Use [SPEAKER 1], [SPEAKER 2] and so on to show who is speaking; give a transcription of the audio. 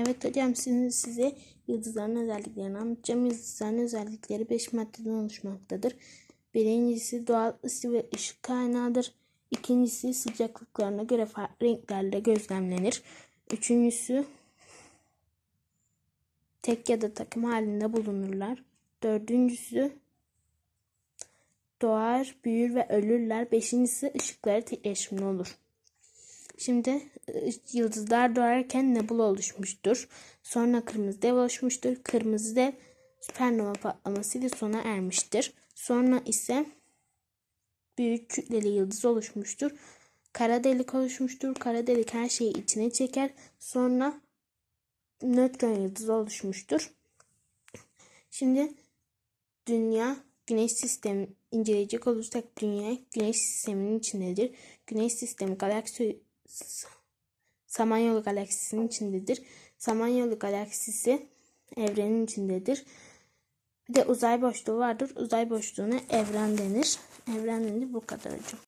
[SPEAKER 1] Evet hocam şimdi size yıldızların özelliklerini anlatacağım. Yıldızların özellikleri 5 maddeden oluşmaktadır. Birincisi doğal ısı ve ışık kaynağıdır. İkincisi sıcaklıklarına göre farklı renklerle gözlemlenir. Üçüncüsü tek ya da takım halinde bulunurlar. Dördüncüsü doğar, büyür ve ölürler. Beşincisi ışıkları titreşimli olur. Şimdi ı, yıldızlar doğarken nebula oluşmuştur. Sonra kırmızı dev oluşmuştur. Kırmızı dev süpernova patlamasıyla sona ermiştir. Sonra ise büyük kütleli yıldız oluşmuştur. Kara delik oluşmuştur. Kara delik her şeyi içine çeker. Sonra nötron yıldızı oluşmuştur. Şimdi dünya güneş sistemi inceleyecek olursak dünya güneş sisteminin içindedir. Güneş sistemi galaksi Samanyolu galaksisinin içindedir. Samanyolu galaksisi evrenin içindedir. Bir de uzay boşluğu vardır. Uzay boşluğuna evren denir. Evren denir bu kadar hocam.